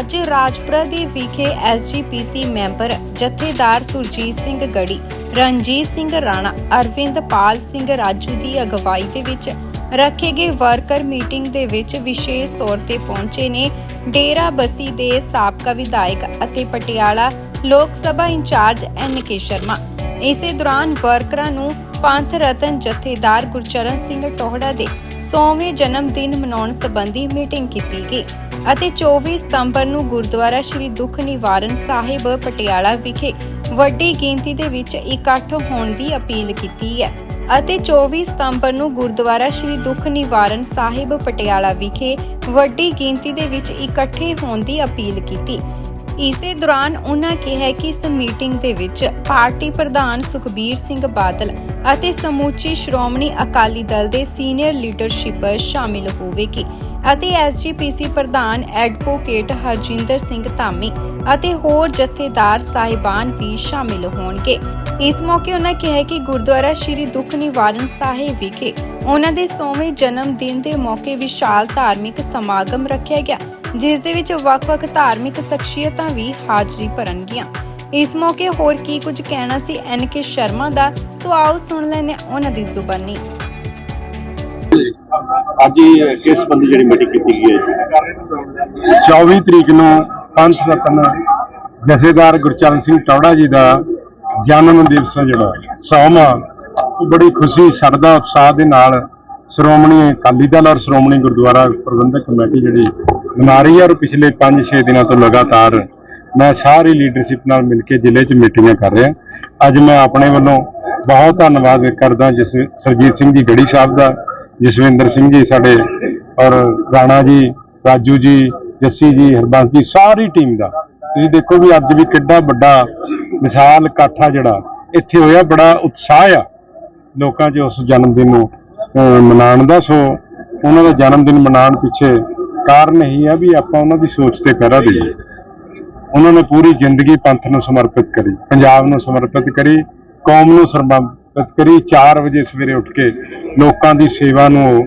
ਅੱਜ ਰਾਜਪੁਰਾ ਦੇ ਵਿਖੇ ਐਸਜੀਪੀਸੀ ਮੈਂਬਰ ਜਥੇਦਾਰ ਸੁਰਜੀਤ ਸਿੰਘ ਗੜੀ, ਰਣਜੀਤ ਸਿੰਘ ਰਾਣਾ ਅਰਵਿੰਦ ਸਿੰਘ ਰਾਜੂ ਦੀ ਅਗਵਾਈ ਦੇ ਵਿੱਚ ਰੱਖੇ ਗਏ ਵਰਕਰ ਮੀਟਿੰਗ ਦੇ ਵਿੱਚ ਵਿਸ਼ੇਸ਼ ਤੌਰ ਤੇ ਪਹੁੰਚੇ ਨੇ ਡੇਰਾ ਬਸੀ ਦੇ ਸਾਬਕਾ ਵਿਧਾਇਕ ਅਤੇ ਪਟਿਆਲਾ ਲੋਕ ਸਭਾ ਇੰਚਾਰਜ ਐਨ ਕੇ ਸ਼ਰਮਾ। ਇਸੇ ਦੌਰਾਨ ਵਰਕਰਾਂ ਨੂੰ ਪੰਥ ਰਤਨ ਜਥੇਦਾਰ ਗੁਰਚਰਨ ਸਿੰਘ ਟੋਹੜਾ ਦੇ 100ਵੇਂ ਜਨਮ ਦਿਨ ਮਨਾਉਣ ਸੰਬੰਧੀ ਮੀਟਿੰਗ ਕੀਤੀ ਗਈ ਅਤੇ 24 ਸਤੰਬਰ ਨੂੰ ਗੁਰਦੁਆਰਾ ਸ੍ਰੀ ਦੁੱਖ ਨਿਵਾਰਨ ਸਾਹਿਬ ਪਟਿਆਲਾ ਵਿਖੇ ਵੱਡੀ ਗਿਣਤੀ ਦੇ ਵਿੱਚ ਇਕੱਠ ਹੋਣ ਦੀ ਅਪੀਲ ਕੀਤੀ ਹੈ ਅਤੇ 24 ਸਤੰਬਰ ਨੂੰ ਗੁਰਦੁਆਰਾ ਸ੍ਰੀ ਦੁੱਖ ਨਿਵਾਰਨ ਸਾਹਿਬ ਪਟਿਆਲਾ ਵਿਖੇ ਵੱਡੀ ਗਿਣਤੀ ਦੇ ਵਿੱਚ ਇਕੱਠੇ ਹੋਣ ਦੀ ਅਪੀਲ ਕੀਤੀ ਇਸੇ ਦੌਰਾਨ ਉਹਨਾਂ ਕਿਹਾ ਕਿ ਇਸ ਮੀਟਿੰਗ ਦੇ ਵਿੱਚ ਪਾਰਟੀ ਪ੍ਰਧਾਨ ਸੁਖਬੀਰ ਸਿੰਘ ਬਾਦਲ ਅਤੇ ਸਮੁੱਚੀ ਸ਼੍ਰੋਮਣੀ ਅਕਾਲੀ ਦਲ ਦੇ ਸੀਨੀਅਰ ਲੀਡਰਸ਼ਿਪ ਸ਼ਾਮਿਲ ਹੋਵੇਗੀ ਅਤੇ ਐਸਜੀਪੀਸੀ ਪ੍ਰਧਾਨ ਐਡਵੋਕੇਟ ਹਰਜਿੰਦਰ ਸਿੰਘ ਧਾਮੀ ਅਤੇ ਹੋਰ ਜਥੇਦਾਰ ਸਾਹਿਬਾਨ ਵੀ ਸ਼ਾਮਿਲ ਹੋਣਗੇ। ਇਸ ਮੌਕੇ ਉਹਨਾਂ ਕਿਹਾ ਕਿ ਗੁਰਦੁਆਰਾ ਸ੍ਰੀ ਦੁੱਖ ਨਿਵਾਰਨ ਸਾਹਿਬ ਵਿਖੇ ਉਹਨਾਂ ਦੇ 100ਵੇਂ ਜਨਮ ਦਿਨ ਦੇ ਮੌਕੇ ਵਿਸ਼ਾਲ ਧਾਰਮਿਕ ਸਮਾਗਮ ਰੱਖਿਆ ਗਿਆ ਜਿਸ ਦੇ ਵਿੱਚ ਵੱਖ-ਵੱਖ ਧਾਰਮਿਕ ਸ਼ਖਸੀਅਤਾਂ ਵੀ ਹਾਜ਼ਰੀ ਭਰਨਗੀਆਂ। ਇਸ ਮੌਕੇ ਹੋਰ ਕੀ ਕੁਝ ਕਹਿਣਾ ਸੀ ਐਨ ਕੇ ਸ਼ਰਮਾ ਦਾ? ਸੋ ਆਓ ਸੁਣ ਹਾਂ ਉਹਨਾਂ ਦੀ ਜ਼ੁਬਾਨੀ। ਅੱਜ ਹੀ ਕਿਸ ਸੰਬੰਧੀ ਜਿਹੜੀ ਮੀਟਿੰਗ ਕੀਤੀ ਗਈ ਹੈ 24 ਤਰੀਕ ਨੂੰ ਪੰਥ ਰਤਨ ਜਥੇਦਾਰ ਗੁਰਚਰਨ ਸਿੰਘ ਟੌੜਾ ਜੀ ਦਾ ਜਨਮ ਦਿਵਸ ਜਿਹੜਾ ਉਹ ਬੜੀ ਖੁਸ਼ੀ ਸਰਦਾ ਉਤਸ਼ਾਹ ਦੇ ਨਾਲ ਸ਼੍ਰੋਮਣੀ ਅਕਾਲੀ ਦਲ ਔਰ ਸ਼੍ਰੋਮਣੀ ਗੁਰਦੁਆਰਾ ਪ੍ਰਬੰਧਕ ਕਮੇਟੀ ਜਿਹੜੀ ਮਨਾ ਰਹੀ ਹੈ ਔਰ ਪਿਛਲੇ 5-6 ਦਿਨਾਂ ਤੋਂ ਲਗਾਤਾਰ ਮੈਂ ਸਾਰੀ ਲੀਡਰਸ਼ਿਪ ਨਾਲ ਮਿਲ ਕੇ ਜ਼ਿਲ੍ਹੇ 'ਚ ਮੀਟਿੰਗਾਂ ਕਰ ਰਿਹਾ। ਅੱਜ ਮੈਂ ਆਪਣੇ ਵੱਲੋਂ ਬਹੁਤ ਧੰਨਵਾਦ ਕਰਦਾ ਜਿਸ ਸਰਜੀਤ ਸਿੰਘ ਜੀ ਗੜੀ ਸਾਹਿਬ ਦਾ, ਜਸਵਿੰਦਰ ਸਿੰਘ ਜੀ ਸਾਡੇ ਔਰ ਰਾਣਾ ਜੀ, ਰਾਜੂ ਜੀ, ਜੱਸੀ ਜੀ, ਹਰਬੰਸ ਜੀ, ਸਾਰੀ ਟੀਮ ਦਾ। ਤੁਸੀਂ ਦੇਖੋ ਵੀ ਅੱਜ ਵੀ ਕਿੱਡਾ ਵੱਡਾ ਮਿਸਾਲ ਇਕੱਠਾ ਜਿਹੜਾ। ਇੱਥੇ ਹੋਇਆ ਬੜਾ ਉਤਸ਼ਾਹ ਆ ਲੋਕਾਂ 'ਚ ਉਸ ਜਨਮ ਦਿਨ ਨੂੰ। ਮਨਾਉਣ ਦਾ ਸੋ ਉਹਨਾਂ ਦਾ ਜਨਮ ਦਿਨ ਮਨਾਉਣ ਪਿੱਛੇ ਕਾਰਨ ਇਹੀ ਆ ਵੀ ਆਪਾਂ ਉਹਨਾਂ ਦੀ ਸੋਚ ਤੇ ਪਹਿਰਾ ਦਈਏ। ਉਹਨਾਂ ਨੇ ਪੂਰੀ ਜ਼ਿੰਦਗੀ ਪੰਥ ਨੂੰ ਸਮਰਪਿਤ ਕਰੀ, ਪੰਜਾਬ ਨੂੰ ਸਮਰਪਿਤ ਕਰੀ, ਕੌਮ ਨੂੰ ਸਮਰਪਿਤ ਕਰੀ। 4 ਵਜੇ ਸਵੇਰੇ ਉੱਠ ਕੇ ਲੋਕਾਂ ਦੀ ਸੇਵਾ ਨੂੰ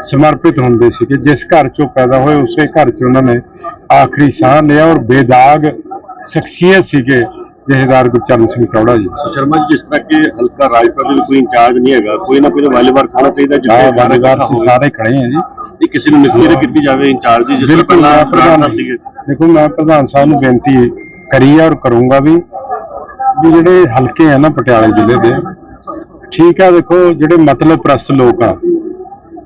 ਸਮਰਪਿਤ ਹੁੰਦੇ ਸੀ ਕਿ ਜਿਸ ਘਰ ਚੋਂ ਪੈਦਾ ਹੋਏ, ਉਸੇ ਘਰ 'ਚ ਉਹਨਾਂ ਨੇ ਆਖਰੀ ਸਾਹ ਲਿਆ ਔਰ ਬੇਦਾਗ ਸ਼ਖਸੀਅਤ ਸੀਗੇ। ਜਹੇਦਾਰ ਗੁਰਚਰਨ ਸਿੰਘ ਟੌੜਾ ਜੀ। ਸ਼ਰਮਾ ਜੀ ਜਿਸ ਤਰ੍ਹਾਂ ਕਿ ਹਲਕਾ ਰਾਜਪੁਰਾ ਦੇ ਵਿੱਚ ਕੋਈ ਇੰਚਾਰਜ ਨਹੀਂ ਹੈਗਾ ਕੋਈ ਨਾ ਕੋਈ ਵਾਲੀਵਾਰ ਖਾਣਾ ਚਾਹੀਦਾ ਜਿੱਥੇ ਸੀ ਸਾਰੇ ਖੜੇ ਆ ਜੀ। ਇਹ ਕਿਸੇ ਨੂੰ ਨਿਯੁਕਤੀ ਕੀਤੀ ਜਾਵੇ ਇੰਚਾਰਜ ਦੀ ਜਿਸ ਤਰ੍ਹਾਂ ਪ੍ਰਧਾਨ ਦੇਖੋ ਮੈਂ ਪ੍ਰਧਾਨ ਸਾਹਿਬ ਨੂੰ ਬੇਨਤੀ ਕਰੀ ਆ ਔਰ ਕਰੂੰਗਾ ਵੀ ਵੀ ਜਿਹੜੇ ਹਲਕੇ ਆ ਨਾ ਪਟਿਆਲੇ ਜ਼ਿਲ੍ਹੇ ਦੇ ਠੀਕ ਆ ਦੇਖੋ ਜਿਹੜੇ ਮਤਲਬ ਪ੍ਰਸਤ ਲੋਕ ਆ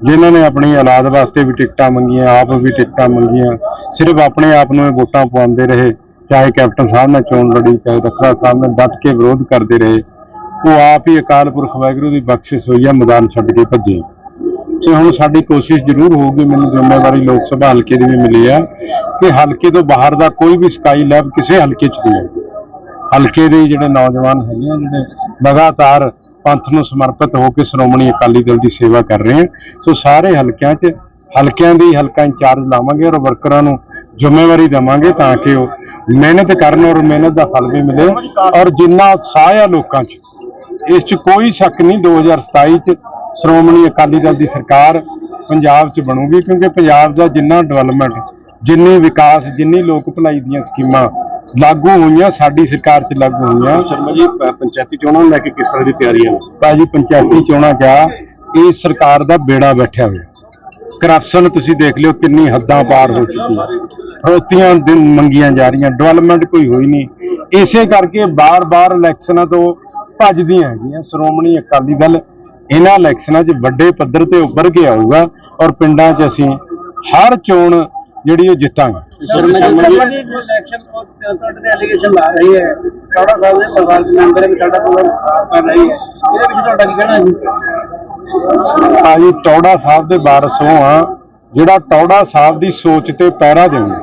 ਜਿਨ੍ਹਾਂ ਨੇ ਆਪਣੀ ਔਲਾਦ ਵਾਸਤੇ ਵੀ ਟਿਕਟਾਂ ਮੰਗੀਆਂ ਆਪ ਵੀ ਟਿਕਟਾਂ ਮੰਗੀਆਂ ਸਿਰਫ ਆਪਣੇ ਆਪ ਨੂੰ ਵੋਟਾਂ ਪਵਾਉਂਦੇ ਰਹੇ ਚਾਹੇ ਕੈਪਟਨ ਸਾਹਿਬ ਨੇ ਚੋਣ ਲੜੀ, ਚਾਹੇ ਰੱਖੜਾ ਸਾਹਿਬ ਨੇ ਡਟ ਕੇ ਵਿਰੋਧ ਕਰਦੇ ਰਹੇ, ਉਹ ਆਪ ਹੀ ਅਕਾਲ ਪੁਰਖ ਵਾਹਿਗੁਰੂ ਦੀ ਬਖਸ਼ਿਸ਼ ਹੋਈ ਆ, ਮੈਦਾਨ ਛੱਡ ਕੇ ਭੱਜੇ। ਤੇ ਹੁਣ ਸਾਡੀ ਕੋਸ਼ਿਸ਼ ਜ਼ਰੂਰ ਹੋਊਗੀ, ਮੈਨੂੰ ਜ਼ਿੰਮੇਵਾਰੀ ਲੋਕ ਸਭਾ ਹਲਕੇ ਦੀ ਵੀ ਮਿਲੀ ਆ, ਕਿ ਹਲਕੇ ਤੋਂ ਬਾਹਰ ਦਾ ਕੋਈ ਵੀ ਸਕਾਈ ਲੈਬ ਕਿਸੇ ਹਲਕੇ 'ਚ ਨਹੀਂ ਹੈ ਹਲਕੇ ਦੇ ਜਿਹੜੇ ਨੌਜਵਾਨ ਹੈਗੇ ਆ, ਜਿਹੜੇ ਲਗਾਤਾਰ ਪੰਥ ਨੂੰ ਸਮਰਪਿਤ ਹੋ ਕੇ ਸ਼੍ਰੋਮਣੀ ਅਕਾਲੀ ਦਲ ਦੀ ਸੇਵਾ ਕਰ ਰਹੇ ਆ, ਸੋ ਸਾਰੇ ਹਲਕਿਆਂ 'ਚ, ਹਲਕਿਆਂ ਦੀ ਹਲਕਾ ਇੰਚਾਰਜ ਲਾਵਾਂਗੇ ਔਰ ਵਰਕਰਾਂ ਨੂੰ ਜ਼ਿੰਮੇਵਾਰੀ ਦੇਵਾਂਗੇ ਤਾਂ ਕਿ ਉਹ ਮਿਹਨਤ ਕਰਨ ਔਰ ਮਿਹਨਤ ਦਾ ਫਲ ਵੀ ਮਿਲੇ ਔਰ ਜਿੰਨਾ ਉਤਸ਼ਾਹ ਆ ਲੋਕਾਂ 'ਚ ਇਸ 'ਚ ਕੋਈ ਸ਼ੱਕ ਨਹੀਂ 2027 'ਚ ਸ਼੍ਰੋਮਣੀ ਅਕਾਲੀ ਦਲ ਦੀ ਸਰਕਾਰ ਪੰਜਾਬ 'ਚ ਬਣੂਗੀ ਕਿਉਂਕਿ ਪੰਜਾਬ ਦਾ ਜਿੰਨਾ ਡਿਵੈਲਪਮੈਂਟ ਜਿੰਨੀ ਵਿਕਾਸ ਜਿੰਨੀ ਲੋਕ ਭਲਾਈ ਦੀਆਂ ਸਕੀਮਾਂ ਲਾਗੂ ਹੋਈਆਂ ਸਾਡੀ ਸਰਕਾਰ 'ਚ ਲਾਗੂ ਹੋਈਆਂ। ਸ਼ਰਮਾ ਜੀ ਪੰਚਾਇਤੀ ਚੋਣਾਂ ਨੂੰ ਲੈ ਕੇ ਕਿਸ ਤਰ੍ਹਾਂ ਦੀ ਤਿਆਰੀਆਂ ਨੇ? ਭਾਜੀ ਪੰਚਾਇਤੀ ਚੋਣਾਂ ਗਿਆ ਇਹ ਸਰਕਾਰ ਦਾ ਬੇੜਾ ਬੈਠਿਆ ਹੋਇਆ। ਕਰਪਸ਼ਨ ਤੁਸੀਂ ਦੇਖ ਲਿਓ ਕਿੰਨੀ ਹੱਦਾਂ ਪਾਰ ਹੋ ਚੁੱਕੀ ਹੈ। ਫਰੋਤੀਆਂ ਮੰਗੀਆਂ ਜਾ ਰਹੀਆਂ ਡਿਵੈਲਪਮੈਂਟ ਕੋਈ ਹੋਈ ਨਹੀਂ। ਇਸੇ ਕਰਕੇ ਬਾਰ-ਬਾਰ ਇਲੈਕਸ਼ਨਾਂ ਤੋਂ ਭੱਜਦੀਆਂ ਹੈਗੀਆਂ। ਸ਼੍ਰੋਮਣੀ ਅਕਾਲੀ ਦਲ ਇਹਨਾਂ ਇਲੈਕਸ਼ਨਾਂ 'ਚ ਵੱਡੇ ਪੱਧਰ ਤੇ ਉੱਭਰ ਕੇ ਆਊਗਾ ਔਰ ਪਿੰਡਾਂ 'ਚ ਅਸੀਂ ਹਰ ਚੋਣ ਜਿਹੜੀ ਉਹ ਜਿੱਤਾਂਗੇ। ਭਾਜੀ, ਟੌੜਾ ਸਾਹਿਬ ਦੇ ਵਾਰਸ ਹੋ ਆ ਜਿਹੜਾ ਟੌੜਾ ਸਾਹਿਬ ਦੀ ਸੋਚ ਤੇ ਪਹਿਰਾ ਦੇਣਾ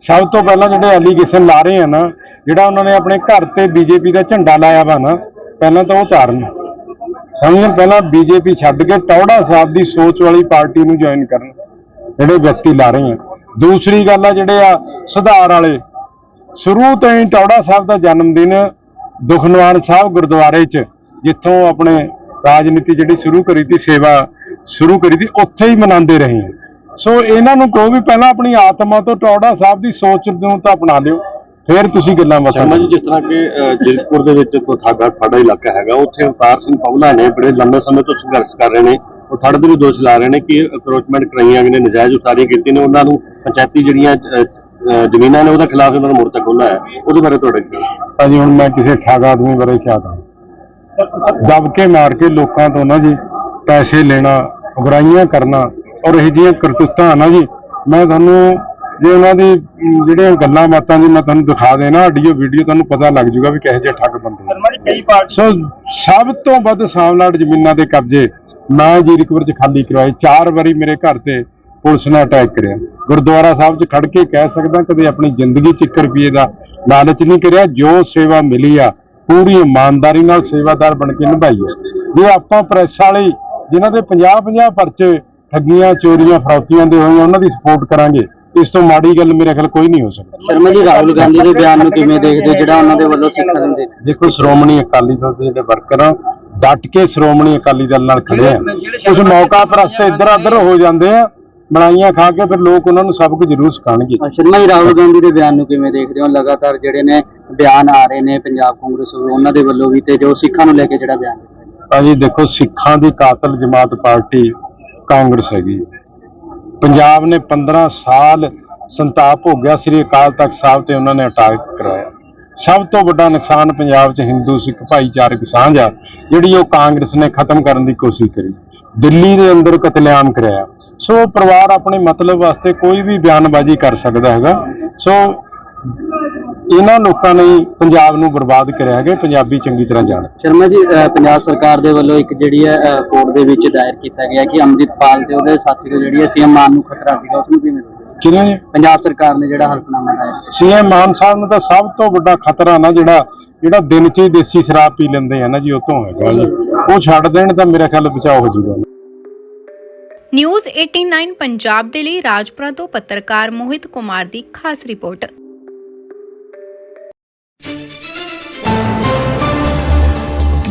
ਸਭ ਤੋਂ ਪਹਿਲਾਂ ਜਿਹੜੇ ਐਲੀਗੇਸ਼ਨ ਲਾ ਰਹੇ ਆ ਨਾ, ਜਿਹੜਾ ਉਹਨਾਂ ਨੇ ਆਪਣੇ ਘਰ ਤੇ ਬੀਜੇਪੀ ਦਾ ਝੰਡਾ ਲਾਇਆ ਵਾ ਨਾ, ਪਹਿਲਾਂ ਤਾਂ ਉਹ ਤਾਰਨ ਸਮਝਣ, ਪਹਿਲਾਂ ਬੀਜੇਪੀ ਛੱਡ ਕੇ ਟੌੜਾ ਸਾਹਿਬ ਦੀ ਸੋਚ ਵਾਲੀ ਪਾਰਟੀ ਨੂੰ ਜੁਆਇਨ ਕਰਨ, ਜਿਹੜੇ ਵਿਅਕਤੀ ਲਾ ਰਹੇ ਆ। ਦੂਸਰੀ ਗੱਲ ਆ ਜਿਹੜੇ ਆ ਸੁਧਾਰ ਵਾਲੇ, ਸ਼ੁਰੂ ਤੋਂ ਹੀ ਟੌੜਾ ਸਾਹਿਬ ਦਾ ਜਨਮ ਦਿਨ ਦੁਖਨਿਵਾਰਨ ਸਾਹਿਬ ਗੁਰਦੁਆਰੇ 'ਚ, ਜਿੱਥੋਂ ਆਪਣੇ ਰਾਜਨੀਤੀ ਜਿਹੜੀ ਸ਼ੁਰੂ ਕਰੀ ਤੀ, ਸੇਵਾ ਸ਼ੁਰੂ ਕਰੀ ਤੀ, ਉੱਥੇ ਹੀ ਮਨਾਉਂਦੇ ਰਹੇ ਆ। ਸੋ ਇਹਨਾਂ ਨੂੰ ਕਹੋ ਵੀ ਪਹਿਲਾਂ ਆਪਣੀ ਆਤਮਾ ਤੋਂ ਟੌੜਾ ਸਾਹਿਬ ਦੀ ਸੋਚ ਨੂੰ ਤਾਂ ਅਪਣਾ ਲਿਓ ਫਿਰ ਤੁਸੀਂ ਗੱਲਾਂ ਬਾਤਾਂ ਸ਼ਰਮਾ ਜੀ ਜਿਸ ਤਰ੍ਹਾਂ ਕਿ ਜੀਰਕਪੁਰ ਦੇ ਵਿੱਚ ਕੋਠਾਗਾ ਸਾਡਾ ਇਲਾਕਾ ਹੈਗਾ ਉੱਥੇ ਅਵਤਾਰ ਸਿੰਘ ਪਵਲਾ ਨੇ ਬੜੇ ਲੰਬੇ ਸਮੇਂ ਤੋਂ ਸੰਘਰਸ਼ ਕਰ ਰਹੇ ਨੇ ਉਹ ਠੜ ਦੇ ਵੀ ਦੋਸ਼ ਲਾ ਰਹੇ ਨੇ ਕਿ ਅਕਰੋਚਮੈਂਟ ਕਰਾਈਆਂ ਗਈਆਂ ਨੇ ਨਜਾਇਜ਼ ਉਸਾਰੀਆਂ ਕੀਤੀਆਂ ਨੇ ਉਹਨਾਂ ਨੂੰ ਪੰਚਾਇਤੀ ਜਿਹੜੀਆਂ ਜ਼ਮੀਨਾਂ ਨੇ ਉਹਦੇ ਖਿਲਾਫ ਇਹਨਾਂ ਨੇ ਮੋਰਚਾ ਖੋਲ੍ਹਿਆ ਹੈ ਉਹਦੇ ਬਾਰੇ ਤੁਹਾਡਾ ਕੀ? ਭਾਜੀ ਹੁਣ ਮੈਂ ਕਿਸੇ ਠੱਗ ਆਦਮੀ ਬਾਰੇ ਕਹਾਂ? ਦਬ ਕੇ ਮਾਰ ਕੇ ਲੋਕਾਂ ਤੋਂ ਨਾ ਜੀ ਪੈਸੇ ਲੈਣਾ ਬੁਰਾਈਆਂ ਕਰਨਾ ਔਰ ਇਹ ਜਿਹੀਆਂ ਕਰਤੂਤਾਂ ਨਾ ਜੀ ਮੈਂ ਤੁਹਾਨੂੰ ਜੇ ਉਹਨਾਂ ਦੀ ਜਿਹੜੀਆਂ ਗੱਲਾਂ ਬਾਤਾਂ ਜੀ ਮੈਂ ਤੁਹਾਨੂੰ ਦਿਖਾ ਦੇਣਾ ਆਡੀਓ ਵੀਡੀਓ ਤੁਹਾਨੂੰ ਪਤਾ ਲੱਗ ਜਾਊਗਾ ਵੀ ਕਿਹੋ ਜਿਹੇ ਠੱਗ ਬੰਦੇ ਜੀ ਸੋ ਸਭ ਤੋਂ ਵੱਧ ਸਾਮਲਾਟ ਜ਼ਮੀਨਾਂ ਦੇ ਕਬਜ਼ੇ ਮੈਂ ਜੀਰਕਪੁਰ ਚ ਖਾਲੀ ਕਰਵਾਏ ਚਾਰ ਵਾਰੀ ਮੇਰੇ ਘਰ ਤੇ ਪੁਲਿਸ ਨੇ ਅਟੈਕ ਕਰਿਆ। ਗੁਰਦੁਆਰਾ ਸਾਹਿਬ 'ਚ ਖੜ ਕੇ ਕਹਿ ਸਕਦਾ ਕਦੇ ਆਪਣੀ ਜ਼ਿੰਦਗੀ 'ਚ 1 ਰੁਪਏ ਦਾ ਲਾਲਚ ਨਹੀਂ ਕਰਿਆ ਜੋ ਸੇਵਾ ਮਿਲੀ ਆ ਪੂਰੀ ਇਮਾਨਦਾਰੀ ਨਾਲ ਸੇਵਾਦਾਰ ਬਣ ਕੇ ਨਿਭਾਈ ਹੈ ਜੇ ਆਪਾਂ ਪ੍ਰੈਸ ਵਾਲੇ ਜਿਨ੍ਹਾਂ ਦੇ 50 50 ਪਰਚੇ ਠੱਗੀਆਂ ਚੋਰੀਆਂ ਫਰੌਤੀਆਂ ਦੇ ਹੋਈਆਂ ਉਹਨਾਂ ਦੀ ਸਪੋਰਟ ਕਰਾਂਗੇ। ਇਸ ਤੋਂ ਮਾੜੀ ਗੱਲ ਮੇਰੇ ਖਿਆਲ ਕੋਈ ਨਹੀਂ ਹੋ ਸਕਦੀ। ਸ਼ਰਮਾ ਜੀ ਰਾਹੁਲ ਗਾਂਧੀ ਦੇ ਬਿਆਨ ਨੂੰ ਕਿਵੇਂ ਦੇਖਦੇ? ਜਿਹੜਾ ਉਹਨਾਂ ਦੇ ਵੱਲੋਂ ਸਿੱਖਾਂ ਨੂੰ ਦੇ ਦੇਖੋ ਸ਼੍ਰੋਮਣੀ ਅਕਾਲੀ ਦਲ ਦੇ ਜਿਹੜੇ ਵਰਕਰ ਆ ਡਟ ਕੇ ਸ਼੍ਰੋਮਣੀ ਅਕਾਲੀ ਦਲ ਨਾਲ ਖੜੇ ਆ। ਕੁਝ ਮੌਕਾ ਪ੍ਰਸਤੇ ਇੱਧਰ ਉੱਧਰ ਹੋ ਜਾਂਦੇ ਆ ਬਣਾਈਆਂ ਖਾ ਕੇ ਫਿਰ ਲੋਕ ਉਹਨਾਂ ਨੂੰ ਸਬਕ ਜ਼ਰੂਰ ਸਿਖਾਣਗੇ ਸ਼ਰਮਾ ਜੀ ਰਾਹੁਲ ਗਾਂਧੀ ਦੇ ਬਿਆਨ ਨੂੰ ਕਿਵੇਂ ਦੇਖਦੇ ਹੋ? ਲਗਾਤਾਰ ਜਿਹੜੇ ਨੇ ਬਿਆਨ ਆ ਰਹੇ ਨੇ ਪੰਜਾਬ ਕਾਂਗਰਸ ਉਹਨਾਂ ਦੇ ਵੱਲੋਂ ਵੀ ਤੇ ਜੋ ਸਿੱਖਾਂ ਨੂੰ ਲੈ ਕੇ ਜਿਹੜਾ ਬਿਆਨ ਦਿੱਤਾ ਦੇਖੋ ਸਿੱਖਾਂ ਦੀ ਕਾਤਲ ਜਮਾਤ ਪਾਰਟੀ ਕਾਂਗਰਸ ਹੈਗੀ ਪੰਜਾਬ ਨੇ 15 ਸਾਲ ਸੰਤਾਪ ਹੋ ਗਿਆ ਸ੍ਰੀ ਅਕਾਲ ਤਖਤ ਸਾਹਿਬ ਤੇ ਉਹਨਾਂ ਨੇ ਅਟੈਕ ਕਰਾਇਆ। ਸਭ ਤੋਂ ਵੱਡਾ ਨੁਕਸਾਨ ਪੰਜਾਬ 'ਚ ਹਿੰਦੂ, ਸਿੱਖ, ਭਾਈਚਾਰਕ ਸਾਂਝ ਆ, ਜਿਹੜੀ ਉਹ ਕਾਂਗਰਸ ਨੇ ਖਤਮ ਕਰਨ ਦੀ ਕੋਸ਼ਿਸ਼ ਕਰੀ। ਦਿੱਲੀ ਦੇ ਅੰਦਰ ਕਤਲੇਆਮ ਕਰਾਇਆ। ਸੋ ਪਰਿਵਾਰ ਆਪਣੇ ਮਤਲਬ ਵਾਸਤੇ ਕੋਈ ਵੀ ਬਿਆਨਬਾਜ਼ੀ ਕਰ ਸਕਦਾ ਹੈਗਾ। ਸੋ ਇਹਨਾਂ ਲੋਕਾਂ ਨੇ ਪੰਜਾਬ ਨੂੰ ਬਰਬਾਦ ਕਰਿਆ ਹੈਗਾ ਪੰਜਾਬੀ ਚੰਗੀ ਤਰ੍ਹਾਂ ਜਾਣ। ਸ਼ਰਮਾ ਜੀ ਪੰਜਾਬ ਸਰਕਾਰ ਦੇ ਵੱਲੋਂ ਇੱਕ ਜਿਹੜੀ ਹੈ ਕੋਰਟ ਦੇ ਵਿੱਚ ਦਾਇਰ ਕੀਤਾ ਗਿਆ ਕਿ ਅੰਮ੍ਰਿਤਪਾਲ ਤੇ ਉਹਦੇ ਸਾਥੀ ਨੂੰ ਜਿਹੜੀ ਹੈ ਸੀਐਮ ਮਾਨ ਨੂੰ ਖਤਰਾ ਸੀਗਾ ਉਸ ਨੂੰ ਕਿਵੇਂ? ਕਿਹਨਾਂ ਨੇ? ਪੰਜਾਬ ਸਰਕਾਰ ਨੇ ਜਿਹੜਾ ਹਲਫਨਾਮਾ ਕੀਤਾ। ਸੀਐਮ ਮਾਨ ਸਾਹਿਬ ਨੂੰ ਤਾਂ ਸਭ ਤੋਂ ਵੱਡਾ ਖਤਰਾ ਨਾ ਜਿਹੜਾ ਜਿਹੜਾ ਦਿਨ 'ਚ ਹੀ ਦੇਸੀ ਸ਼ਰਾਬ ਪੀ ਲੈਂਦੇ ਆ ਨਾ ਜੀ ਉਹ ਤੋਂ ਹੈਗਾ ਜੀ ਉਹ ਛੱਡ ਦੇਣ ਤਾਂ ਮੇਰੇ ਖਿਆਲ ਬਚਾਅ ਹੋ ਜਾਊਗਾ ਨਿਊਜ਼ 89 ਪੰਜਾਬ ਦੇ ਲਈ ਰਾਜਪੁਰਾ ਤੋਂ ਪੱਤਰਕਾਰ ਮੋਹਿਤ ਕੁਮਾਰ ਦੀ ਖਾਸ ਰਿਪੋਰਟ।